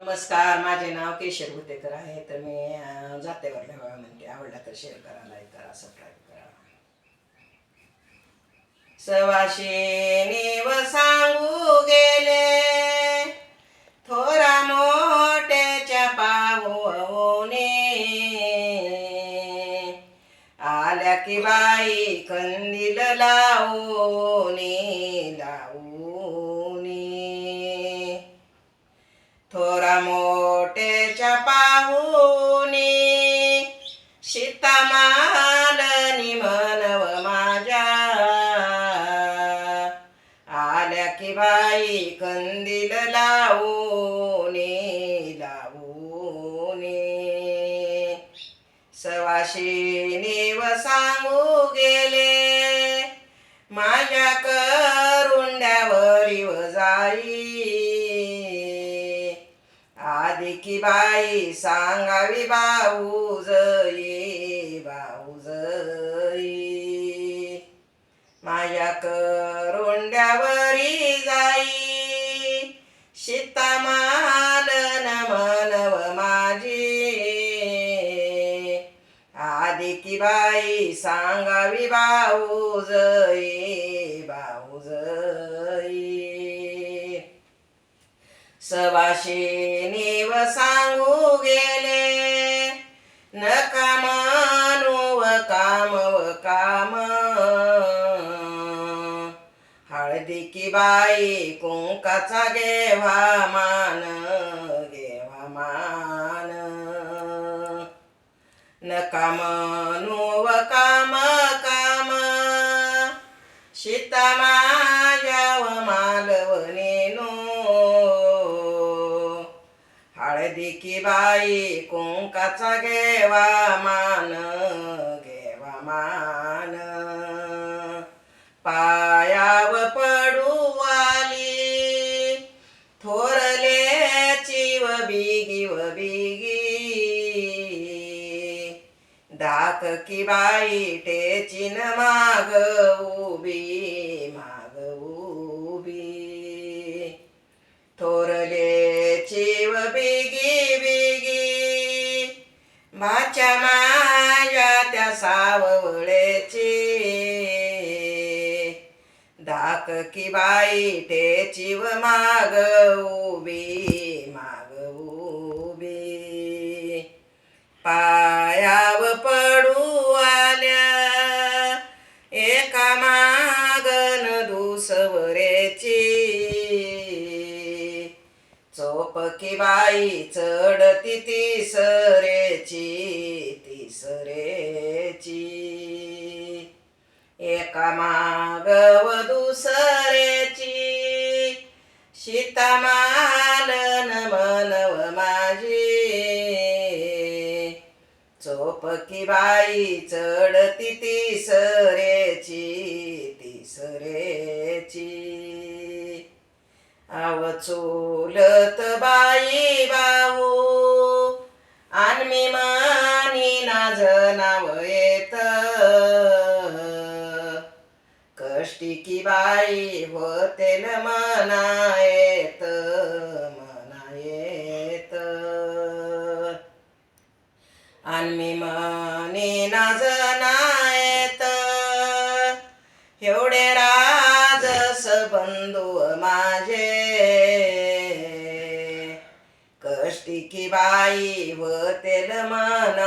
नमस्कार माझे नाव केशर भुतेकर आहे. तर मी जातेवर ठेवा म्हणते आवडला तर शेअर करा लाईक करा सबस्क्राईब करा. सवाशिनी व सांगू गेले थोरा मोठ्याच्या पाहुणे आल्या की बाई कंदील लावणे पाहुनी. सीतामालनी मनव माझ्या. आल्या की बाई कंदील लावूनी लावूनी. सवाशिनी व सांगू गेले माझ्या की बाई सांगावी बाऊजई बाऊजई माझ्या करुंड्यावरी जाई सीतामाल मनव माझी. आधी की बाई सांगावी बाऊजई बाऊजई सवाशिनी सांगू गेले. नका म्हणू व काम व काम. हळदी की बाई कुंकाचा घेवा मान घेवा मान. नका म्हणू काम काम. सीता हळदी बाई कुंकाचा घेवा मान घेवा मान. पायाव पडू आली थोरले चिव बिगी व बिगी. दाक की बाई टेचिन माग उभी माग उभी. थोरले चिव बी भाच्या माया त्या सावळेची धाक की बाई टेची व माग उभी माग उभी. पायाव पडू आल्या एका मागन दुसवरेची. की बाई चढती तिसरेची तिसरेची. एका मागव दुसरेची सीतामालन मनव माझी. चोपकी बाई चढती तिसरेची तिसरेची. आव बा आनमी मानी नाज नाव येत. कष्टी की बाई होतेल मना येत मना येत. आणि नाज नाजनायत एवढे राज सबंधू माझे बाई व तेल मनायत